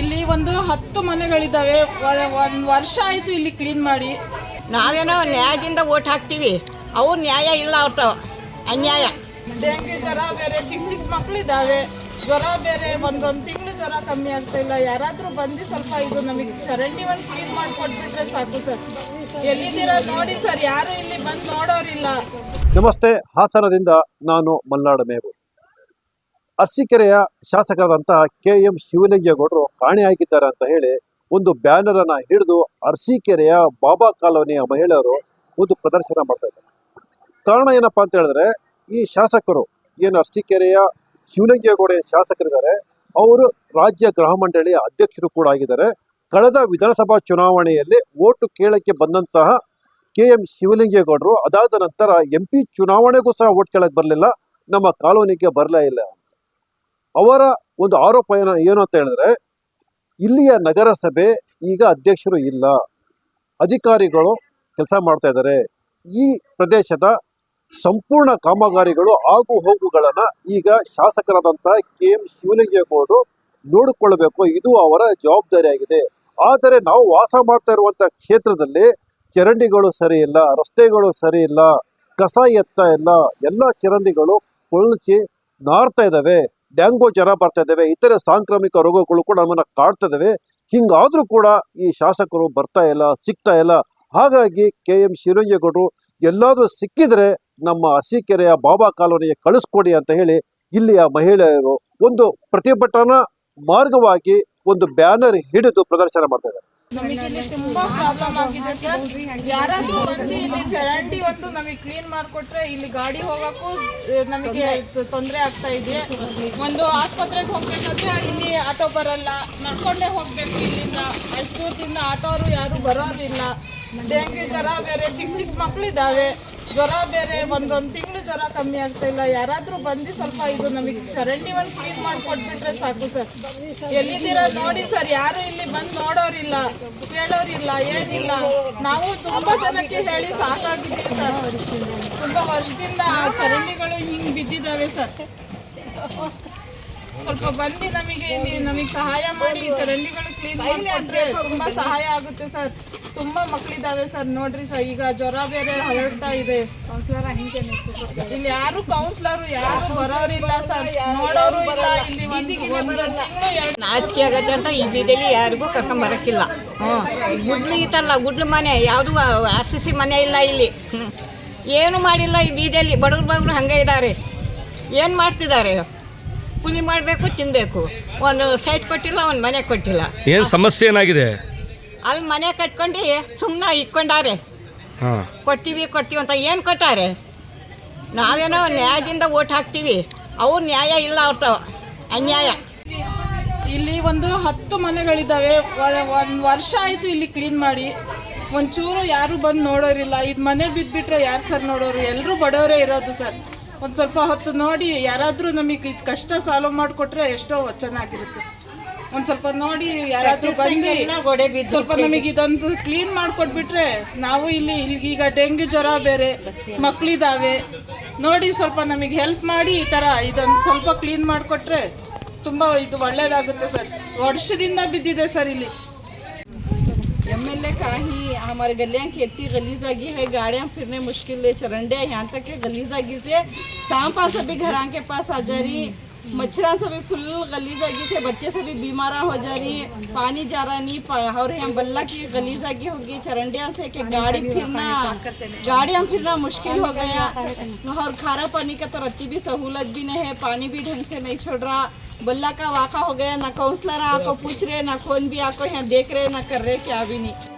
ಇಲ್ಲಿ ಒಂದು ಹತ್ತು ಮನೆಗಳಿದ್ದಾವೆ. ಒಂದು ವರ್ಷ ಆಯಿತು ಇಲ್ಲಿ ಕ್ಲೀನ್ ಮಾಡಿ. ನಾವೇನೋ ನ್ಯಾಯದಿಂದ ಓಟ್ ಹಾಕ್ತೀವಿ. ಅವ್ರು ನ್ಯಾಯ ಇಲ್ಲ ಅವ್ರ ಅನ್ಯಾಯ. ಡೆಂಗ್ಯೂ ಜ್ವರ ಬೇರೆ ಚಿಕ್ಕ ಚಿಕ್ಕ ಮಕ್ಕಳಿದ್ದಾವೆ ಜ್ವರ ಬೇರೆ ಒಂದೊಂದು ತಿಂಗಳು ಜ್ವರ ಕಮ್ಮಿ ಆಗ್ತಾ ಇಲ್ಲ. ಯಾರಾದರೂ ಬಂದು ಸ್ವಲ್ಪ ಇದು ನಮಗೆ ಚರಂಡಿ ಒಂದು ಕ್ಲೀನ್ ಮಾಡಿಕೊಟ್ಬಿಟ್ರೆ ಸಾಕು ಸರ್. ಎಲ್ಲಿದ್ದೀರಾ ನೋಡಿ ಸರ್ ಯಾರು ಇಲ್ಲಿ ಬಂದು ನೋಡೋರಿಲ್ಲ. ನಮಸ್ತೆ ಹಾಸನದಿಂದ ನಾನು ಮಲ್ನಾಡ ಮೇವು ಅರಸೀಕೆರೆಯ ಶಾಸಕರಾದಂತಹ ಕೆ ಎಂ ಶಿವಲಿಂಗೇಗೌಡರು ಕಾಣೆಯಾಗಿದ್ದಾರೆ ಅಂತ ಹೇಳಿ ಒಂದು ಬ್ಯಾನರ್ ಅನ್ನ ಹಿಡಿದು ಅರಸೀಕೆರೆಯ ಬಾಬಾ ಕಾಲೋನಿಯ ಮಹಿಳೆಯರು ಒಂದು ಪ್ರದರ್ಶನ ಮಾಡ್ತಾ ಇದ್ದಾರೆ. ಕಾರಣ ಏನಪ್ಪಾ ಅಂತ ಹೇಳಿದ್ರೆ, ಈ ಶಾಸಕರು, ಏನು ಅರಸೀಕೆರೆಯ ಶಿವಲಿಂಗೇಗೌಡ ಶಾಸಕರಿದ್ದಾರೆ, ಅವರು ರಾಜ್ಯ ಗೃಹ ಮಂಡಳಿಯ ಅಧ್ಯಕ್ಷರು ಕೂಡ ಆಗಿದ್ದಾರೆ. ಕಳೆದ ವಿಧಾನಸಭಾ ಚುನಾವಣೆಯಲ್ಲಿ ಓಟು ಕೇಳಕ್ಕೆ ಬಂದಂತಹ ಕೆ ಎಂ ಶಿವಲಿಂಗೇಗೌಡರು ಅದಾದ ನಂತರ ಎಂ ಪಿ ಚುನಾವಣೆಗೂ ಸಹ ಓಟ್ ಕೇಳಕ್ಕೆ ಬರಲಿಲ್ಲ, ನಮ್ಮ ಕಾಲೋನಿಗೆ ಬರಲೇ ಇಲ್ಲ. ಅವರ ಒಂದು ಆರೋಪ ಏನ, ಏನು ಅಂತ ಹೇಳಿದ್ರೆ, ಇಲ್ಲಿಯ ನಗರಸಭೆ ಈಗ ಅಧ್ಯಕ್ಷರು ಇಲ್ಲ. ಅಧಿಕಾರಿಗಳು ಕೆಲಸ ಮಾಡ್ತಾ ಇದ್ದಾರೆ. ಈ ಪ್ರದೇಶದ ಸಂಪೂರ್ಣ ಕಾಮಗಾರಿಗಳು ಆಗು ಹೋಗುಗಳನ್ನ ಈಗ ಶಾಸಕರಾದಂತಹ ಕೆ ಎಂ ಶಿವಲಿಂಗೇಗೌಡರು ನೋಡಿಕೊಳ್ಳಬೇಕು. ಇದು ಅವರ ಜವಾಬ್ದಾರಿಯಾಗಿದೆ ಆದರೆ ನಾವು ವಾಸ ಮಾಡ್ತಾ ಇರುವಂಥ ಕ್ಷೇತ್ರದಲ್ಲಿ ಚರಂಡಿಗಳು ಸರಿ ಇಲ್ಲ, ರಸ್ತೆಗಳು ಸರಿ ಇಲ್ಲ, ಕಸ ಎತ್ತ ಇಲ್ಲ, ಎಲ್ಲ ಚರಂಡಿಗಳು ಕೊಳಚಿ ನಾರ್ತಾ ಇದ್ದಾವೆ. ಡ್ಯಾಂಗೋ ಜ್ವರ ಬರ್ತಾ ಇದ್ದಾವೆ ಇತರೆ ಸಾಂಕ್ರಾಮಿಕ ರೋಗಗಳು ಕೂಡ ನಮ್ಮನ್ನ ಕಾಡ್ತಾ ಇದ್ದಾವೆ ಹಿಂಗಾದ್ರೂ ಕೂಡ ಈ ಶಾಸಕರು ಬರ್ತಾ ಇಲ್ಲ, ಸಿಗ್ತಾ ಇಲ್ಲ. ಹಾಗಾಗಿ ಕೆ ಎಂ ಶಿವರಂಜೇಗೌಡರು ಎಲ್ಲಾದರೂ ಸಿಕ್ಕಿದ್ರೆ ನಮ್ಮ ಅರಸೀಕೆರೆಯ ಬಾಬಾ ಕಾಲೋನಿಗೆ ಕಳಿಸ್ಕೊಡಿ ಅಂತ ಹೇಳಿ ಇಲ್ಲಿಯ ಮಹಿಳೆಯರು ಒಂದು ಪ್ರತಿಭಟನಾ ಮಾರ್ಗವಾಗಿ ಒಂದು ಬ್ಯಾನರ್ ಹಿಡಿದು ಪ್ರದರ್ಶನ ಮಾಡ್ತಾ ಇದ್ದಾರೆ. ನಮಗೆ ಇಲ್ಲಿ ತುಂಬಾ ಪ್ರಾಬ್ಲಮ್ ಆಗಿದೆ ಸರ್. ಯಾರಾದ್ರೂ ಬಂದು ಇಲ್ಲಿ ಚರಂಡಿ ಒಂದು ನಮಗೆ ಕ್ಲೀನ್ ಮಾಡಿಕೊಟ್ರೆ ಇಲ್ಲಿ ಗಾಡಿ ಹೋಗಕ್ಕೂ ನಮಗೆ ತೊಂದರೆ ಆಗ್ತಾ ಇದೆ. ಒಂದು ಆಸ್ಪತ್ರೆಗೆ ಹೋಗ್ಬೇಕಾದ್ರೆ ಇಲ್ಲಿ ಆಟೋ ಬರಲ್ಲ. ನಡ್ಕೊಂಡೇ ಹೋಗ್ಬೇಕು ಇಲ್ಲಿಂದ. ಅಷ್ಟು ದೂರದಿಂದ ಆಟೋರು ಯಾರು ಬರೋರಿಲ್ಲ ಡೆಂಗ್ಯೂ ಜ್ವರ, ಬೇರೆ ಚಿಕ್ಕ ಚಿಕ್ಕ ಮಕ್ಕಳಿದ್ದಾವೆ ಜ್ವರ ಬೇರೆ ಒಂದೊಂದು ತಿಂಗಳು ಜ್ವರ ಕಮ್ಮಿ ಆಗ್ತಾ ಇಲ್ಲ. ಯಾರಾದ್ರೂ ಬಂದು ಸ್ವಲ್ಪ ಇದು ನಮಗೆ ಚರಂಡಿ ಒಂದು ಕ್ಲೀನ್ ಮಾಡಿಕೊಟ್ಬಿಟ್ರೆ ಸಾಕು ಸರ್. ಎಲ್ಲಿದ್ದೀರಾ ನೋಡಿ ಸರ್, ಯಾರು ಇಲ್ಲಿ ಬಂದು ನೋಡೋರಿಲ್ಲ, ಕೇಳೋರಿಲ್ಲ, ಏನಿಲ್ಲ. ನಾವು ತುಂಬಾ ಜನಕ್ಕೆ ಹೇಳಿ ಸಾಕಾಗಿದ್ದೀವಿ ಸರ್. ತುಂಬಾ ವರ್ಷದಿಂದ ಆ ಚರಂಡಿಗಳು ಹಿಂಗ್ ಬಿದ್ದಿದ್ದಾವೆ ಸರ್. ಸ್ವಲ್ಪ ಬಂದು ನಮಗೆ ನಮಗೆ ಸಹಾಯ ಮಾಡಿ ಈ ಚರಂಡಿಗಳು ಕ್ಲೀನ್ ಮಾಡಿಕೊಟ್ರೆ ತುಂಬಾ ಸಹಾಯ ಆಗುತ್ತೆ ಸರ್. ತುಂಬಾ ಮಕ್ಕಳಿದ್ದಾವೆ ಸರ್ ನೋಡ್ರಿ ಸರ್ ಈಗ ಜ್ವರ ಬೇರೆ ಹರಡ್ತಾ ಇದೆ. ಇಲ್ಲಿ ಯಾರು ಕೌನ್ಸಿಲರ್ ಯಾರು ಬರೋರಿಲ್ಲ ಸರ್. ನೋಡೋರು ಇಲ್ಲ ಇಲ್ಲಿ ಒಂದು ಒಂದು ಎರಡು ನಾಚಿಕೆ ಆಗತ್ತೆ ಅಂತ ಈ ಬೀದಿಯಲ್ಲಿ ಯಾರಿಗೂ ಕರ್ಕೊಂಡ್ ಬರಕ್ಕಿಲ್ಲ. ಹ್ಞೂ. ಗುಡ್ಲು ಇತ್ತಲ್ಲ ಗುಡ್ಲು ಮನೆ ಯಾವುದು ಆರ್ ಸಿ ಸಿ ಮನೆ ಇಲ್ಲ ಇಲ್ಲಿ. ಹ್ಮ್. ಏನು ಮಾಡಿಲ್ಲ ಈ ಬೀದಿಯಲ್ಲಿ ಬಡವ್ರು ಬಡವ್ರು ಹಂಗೆ ಇದ್ದಾರೆ ಏನು ಮಾಡ್ತಿದ್ದಾರೆ? ಕೂಲಿ ಮಾಡಬೇಕು ತಿನ್ನಬೇಕು ಒಂದು ಸೈಟ್ ಕೊಟ್ಟಿಲ್ಲ ಒಂದು ಮನೆ ಕೊಟ್ಟಿಲ್ಲ. ಏನು ಸಮಸ್ಯೆ ಏನಾಗಿದೆ? ಅಲ್ಲಿ ಮನೆ ಕಟ್ಕೊಂಡು ಸುಮ್ಮನೆ ಇಟ್ಕೊಂಡಾರೆ ಹಾಂ. ಕೊಡ್ತೀವಿ ಕೊಡ್ತೀವಿ ಅಂತ ಏನು ಕೊಟ್ಟಾರೆ? ನಾವೇನೋ ನ್ಯಾಯದಿಂದ ಓಟ್ ಹಾಕ್ತೀವಿ. ಅವ್ರು ನ್ಯಾಯ ಇಲ್ಲ ಅವ್ರ ಅನ್ಯಾಯ. ಇಲ್ಲಿ ಒಂದು ಹತ್ತು ಮನೆಗಳಿದ್ದಾವೆ. ಒಂದು ವರ್ಷ ಆಯಿತು ಇಲ್ಲಿ ಕ್ಲೀನ್ ಮಾಡಿ. ಒಂಚೂರು ಯಾರು ಬಂದು ನೋಡೋರಿಲ್ಲ. ಇದು ಮನೆ ಬಿದ್ದುಬಿಟ್ರೆ ಯಾರು ಸರ್ ನೋಡೋರು? ಎಲ್ಲರೂ ಬಡವರೇ ಇರೋದು ಸರ್ ಒಂದು ಸ್ವಲ್ಪ ಹೊತ್ತು ನೋಡಿ ಯಾರಾದರೂ ನಮಗೆ ಇದು ಕಷ್ಟ ಸಾಲ್ವ್ ಮಾಡಿಕೊಟ್ರೆ ಎಷ್ಟೋ ಚೆನ್ನಾಗಿರುತ್ತೆ. ಒಂದು ಸ್ವಲ್ಪ ನೋಡಿ ಯಾರಾದರೂ ಬಂದು ಸ್ವಲ್ಪ ನಮಗೆ ಇದೊಂದು ಕ್ಲೀನ್ ಮಾಡಿಕೊಟ್ಬಿಟ್ರೆ ನಾವು ಇಲ್ಲಿ ಈಗ ಡೆಂಗ್ಯೂ ಜ್ವರ ಬೇರೆ ಮಕ್ಕಳಿದ್ದಾವೆ ನೋಡಿ ಸ್ವಲ್ಪ ನಮಗೆ ಹೆಲ್ಪ್ ಮಾಡಿ ಈ ಥರ ಇದೊಂದು ಸ್ವಲ್ಪ ಕ್ಲೀನ್ ಮಾಡಿಕೊಟ್ರೆ ತುಂಬ ಇದು ಒಳ್ಳೆಯದಾಗುತ್ತೆ ಸರ್. ವರ್ಷದಿಂದ ಬಿದ್ದಿದೆ ಸರ್ ಇಲ್ಲಿ. एम एल ए का ही हमारे गलियाँ की इतनी गलीजागी है, गाड़ियाँ फिरने मुश्किल है, चरंडे यहाँ तक के गलीजागी से सांपा सभी घर के पास आ जा रही, मच्छरा सभी फुल गलीजागी से, बच्चे सभी बीमार हो जा रही, पानी जा रहा नहीं और यहाँ बल्ला की गलीजागी होगी चरंडिया से कि गाड़ी फिरना, गाड़ियाँ फिरना मुश्किल हो गया, और खारा पानी का तो रत्ती भी सहूलत भी नहीं है, पानी भी ढंग से नहीं छोड़ रहा बल्ला का वाका हो गया, ना काउंसलर आको पूछ रहे, ना कौन भी आको यहाँ देख रहे, ना कर रहे, क्या भी नहीं।